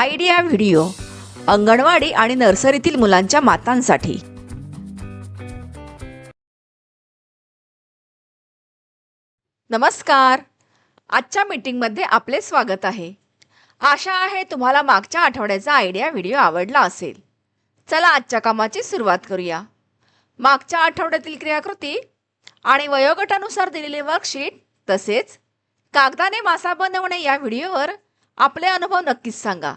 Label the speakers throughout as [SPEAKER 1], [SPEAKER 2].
[SPEAKER 1] Idea video anganwadi आणि नर्सरीतील मुलांच्या मातांसाठी. नमस्कार. आजच्या मीटिंगमध्ये आपले स्वागत आहे. आशा आहे तुम्हाला मागच्या आठवड्याचा आयडिया व्हिडिओ आवडला असेल. चला आजच्या कामाची सुरुवात करूया. मागच्या आठवड्यातील क्रियाकृती आणि वयोगटानुसार दिलेले वर्कशीट तसेच कागदाने मासा बनवणे या व्हिडिओवर आपले अनुभव नक्कीच सांगा.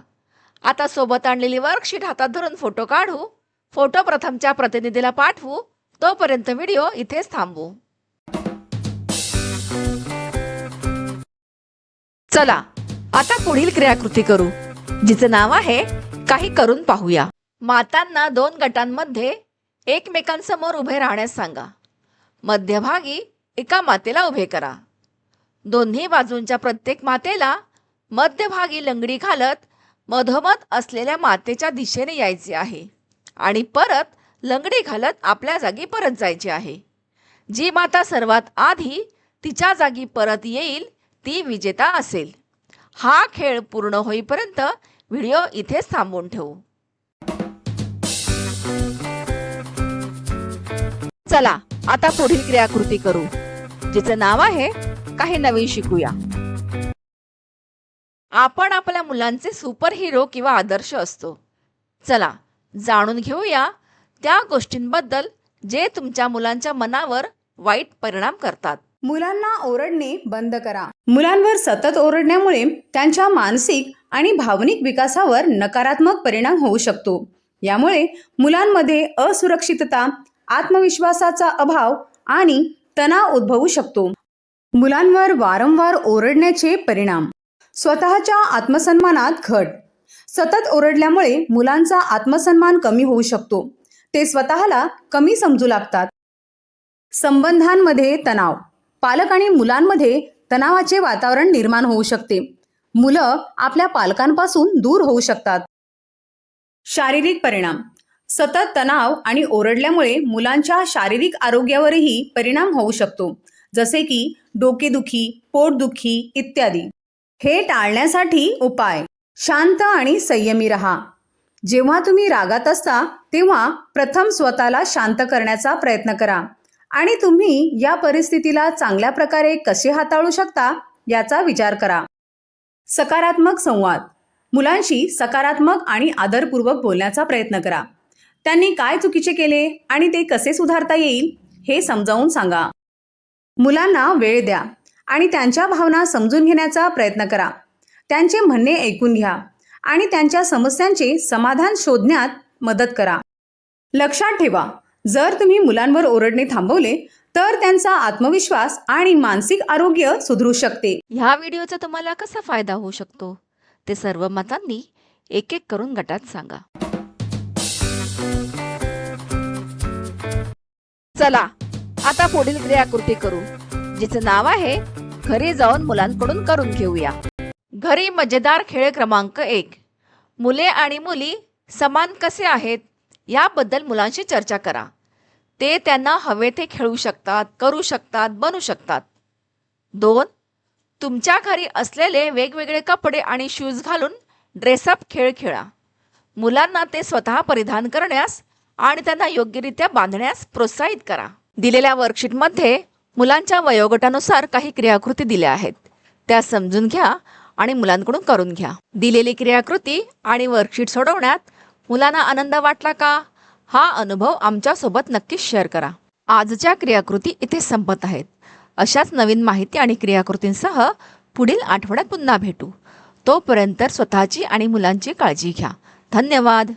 [SPEAKER 1] आता सोबत आणलेली वर्कशीट हातात धरून फोटो काढू. फोटो प्रथमच्या प्रतिनिधीला पाठवू. तोपर्यंत व्हिडिओ इथेच थांबवू चला आता पुढील क्रियाकृती करू. जिचं नाव आहे काही करून पाहूया. मातांना दोन गटांमध्ये एकमेकांसमोर उभे राहण्यास सांगा. मध्यभागी एका मातेला उभे करा. दोन्ही बाजूंच्या प्रत्येक मातेला मध्यभागी लंगडी घालत मधोमध असलेल्या मातेच्या दिशेने यायचे आहे. आणि परत लंगडी घालत आपल्या जागी परत जायचे आहे. जी माता सर्वात आधी तिच्या जागी परत येईल ती विजेता असेल. हा खेळ पूर्ण होईपर्यंत व्हिडिओ इथेच थांबवून ठेवू. चला आता पुढील क्रियाकृती करू जिचं नाव आहे काही नवीन शिकूया. आपण आपल्या मुलांचे सुपरहिरो किंवा आदर्श असतो. चला जाणून घेऊया त्या गोष्टींबद्दल जे तुमच्या मुलांच्या मनावर वाईट परिणाम करतात.
[SPEAKER 2] मुलांना ओरडणे बंद करा. मुलांवर सतत ओरडण्यामुळे त्यांच्या मानसिक आणि भावनिक विकासावर नकारात्मक परिणाम होऊ शकतो. यामुळे मुलांमध्ये असुरक्षितता आत्मविश्वासाचा अभाव आणि तणाव उद्भवू शकतो. मुलांवर वारंवार ओरडण्याचे परिणाम. स्वतःच्या आत्मसन्मानात घट. सतत ओरडल्यामुळे मुलांचा आत्मसन्मान कमी होऊ शकतो. ते स्वतःला कमी समजू लागतात. संबंधांमध्ये तणाव. पालक आणि मुलांमध्ये तणावाचे वातावरण निर्माण होऊ शकते. मुलं आपल्या पालकांपासून दूर होऊ शकतात. शारीरिक परिणाम. सतत तणाव आणि ओरडल्यामुळे मुलांच्या शारीरिक आरोग्यावरही परिणाम होऊ शकतो. जसे की डोकेदुखी पोटदुखी इत्यादी. हे टाळण्यासाठी उपाय. शांत आणि संयमी रहा. जेव्हा तुम्ही रागात असता तेव्हा प्रथम स्वतःला शांत करण्याचा प्रयत्न करा. आणि तुम्ही या परिस्थितीला चांगल्या प्रकारे कसे हाताळू शकता याचा विचार करा. सकारात्मक संवाद. मुलांशी सकारात्मक आणि आदरपूर्वक बोलण्याचा प्रयत्न करा. त्यांनी काय चुकीचे केले आणि ते कसे सुधारता येईल हे समजावून सांगा. मुलांना वेळ द्या. आणि त्यांच्या भावना समजून घेण्याचा प्रयत्न करा. त्यांचे म्हणणे ऐकून घ्या आणि त्यांच्या समस्यांचे समाधान शोधण्यात मदत करा. लक्षात ठेवा जर तुम्ही मुलांवर ओरडणे थांबवले तर त्यांचा आत्मविश्वास आणि मानसिक आरोग्य सुधरू शकते.
[SPEAKER 1] ह्या व्हिडिओचा तुम्हाला कसा फायदा होऊ शकतो? ते सर्व मतांनी एक एक करून गटात सांगा. चला आता पुढील क्रियाकृती करू. जिचं नाव आहे घरी जाऊन मुलांकडून करून घेऊया. घरी मजेदार खेळ क्रमांक एक. मुले आणि मुली समान कसे आहेत याबद्दल मुलांशी चर्चा करा. ते त्यांना हवे ते खेळू शकतात करू शकतात बनू शकतात. दोन. तुमच्या घरी असलेले वेगवेगळे कपडे आणि शूज घालून ड्रेसअप खेळ खेळा. मुलांना ते स्वतः परिधान करण्यास आणि त्यांना योग्यरित्या बांधण्यास प्रोत्साहित करा. दिलेल्या वर्कशीटमध्ये मुलांच्या वयोगटानुसार काही क्रियाकृती दिल्या आहेत. त्या समजून घ्या आणि मुलांकडून करून घ्या. दिलेली क्रियाकृती आणि वर्कशीट सोडवण्यात मुलांना आनंद वाटला का? हा अनुभव आमच्यासोबत नक्कीच शेअर करा. आजच्या क्रियाकृती इथे संपत आहेत. अशाच नवीन माहिती आणि क्रियाकृतींसह पुढील आठवड्यात पुन्हा भेटू. तोपर्यंत स्वतःची आणि मुलांची काळजी घ्या. धन्यवाद.